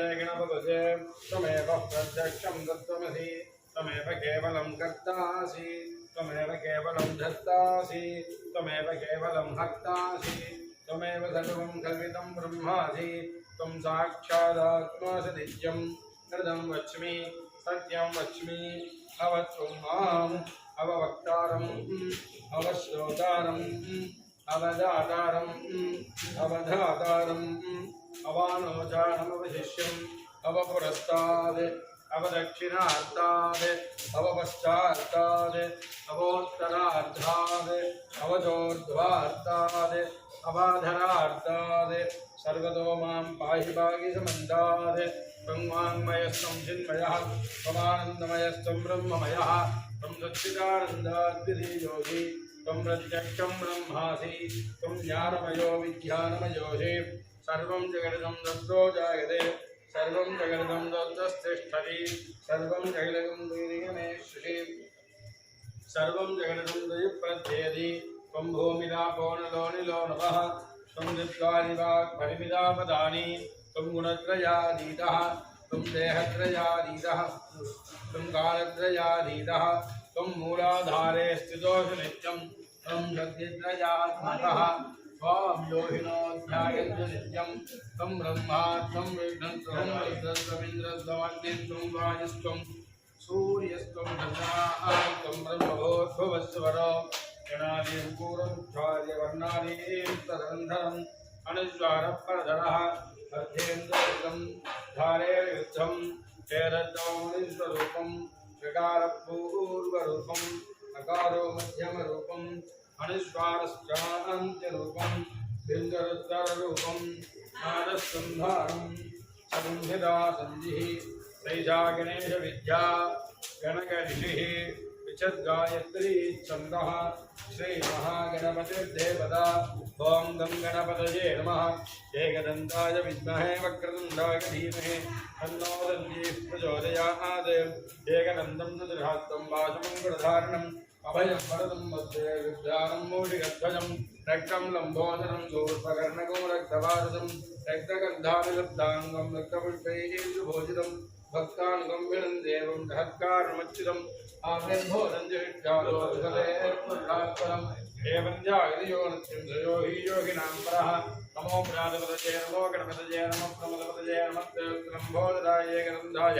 गणपतये त्वमेव प्रत्यक्षं तत्त्वमसि त्वमेव केवलं कर्तासि। त्वमेव केवलं धर्तासि त्वमेव केवलं हर्तासि त्वमेव सर्वं कल्पितं ब्रह्मासि। त्वं साक्षादात्मासि नित्यं। हृदं वच्मि, सत्यं वच्मि अवत्वं माम्, अववक्तारम्, अवश्रोतारम्। अवदातारम् अवधातारम् अवानोचानमवशिष्यम् अवपुरस्ताद् अवदक्षिणार्ताद् अवपश्चार्ताद् अवोत्तरार्धाद् अवचोर्ध्वार्ताद् अवाधरार्ताद् सर्वतो माँ पाहि पाहि समन्ताद् त्वं चिन्मयः त्वमानन्दमयस्त्वं ब्रह्ममयः त्वं सच्चिदानन्दाद्विधीयोगी त्वं प्रत्यक्षं ब्रह्मासि त्वं ज्ञानमयो विज्ञानमयोषि सर्वं जगदिदं दत्तो जायते सर्वं जगदिदं दत्तस्तिष्ठति सर्वं वीर्यमेष्यति सर्वं द्वयप्रत्येति त्वं नलो त्वं वाक्परिमिदापदानि त्वं गुणत्रयाधीतः त्वं देहत्रयाधीतः त्वं कालत्रयाधीतः त्वं मूलाधारे स्थितोषु नित्यं त्वं त्वां योगिनोऽध्यायन्तु नित्यं त्वं ब्रह्मा त्वं विष्णुं त्वं वायुस्त्वं सूर्यस्त्वं चन्द्रमाः त्वं गणादीं पूर्वमुच्छार्य वर्णादीं तदन्धरम् अनुस्वारपरधरः अध्येन्द्रं धारेयुद्धं चेदत्तमौनिस्वरूपं ऋकारपूर्वरूपम् मध्यमरूपम् अनुस्वारश्चान्त्यरूपं लिङ्गरुत्तररूपं नादस्कन्धारं संहिता सन्धिः सैषा गणेशविद्या गणकऋषिः विचद्गायत्री छन्दः, श्रीमहागणपतिर्देवता ॐ गं गणपतये नमः। एकदन्ताय विद्महे वक्रतुण्डाय धीमहि तन्नो दन्तीः प्रचोदयात्। एकदन्तं चतुर्हास्तं वासमङ्गलधारणम्। अभयं वरदं मध्ये विद्यानं मूषिकध्वजं रक्तं लम्बोदरं दूर्पकर्णकोरक्तभारतं रक्तगन्धाभिलब्धाङ्गं रक्तपुष्पैः सुभोजितं भक्तानुगं विनं देवं सहत्कारमच्युतम् आविर्भोदन्तिष्ठालोकलेर्पुरात्परम् एवं जागतियो नित्यं जयो हि योगिनां परः नमो प्रातपतये नमो गणपतये नमो प्रमदपतये नमस्ते एकनन्दाय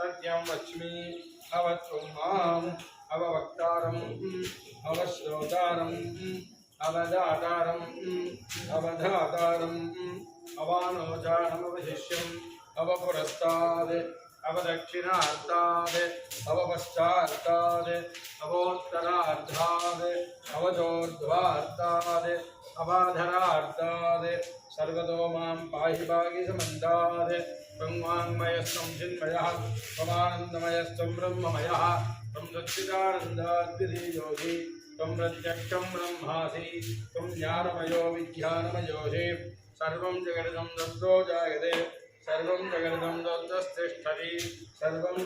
सत्यं वच्मि अवत्वं माम् अववक्तारम् अवश्रोतारम् अवदातारम् अवधातारम् अवानोचानमवशिष्यम् अवपुरस्ताद् अवदक्षिणार्ताद् अवपश्चार्ताद् अवोत्तरार्धाद् अवचोर्ध्वार्ताद् अवाधरार्ताद् सर्वतो माँ पाहि पाहि समन्ताद् त्वं वाङ्मयस्त्वं चिन्मयः त्वमानन्दमयस्त्वं ब्रह्ममयः। त्वं त्वं प्रत्यक्षं ब्रह्मासि त्वं ज्ञानमयो सर्वं दत्तो जायते, सर्वं दत्तस्तिष्ठति, सर्वं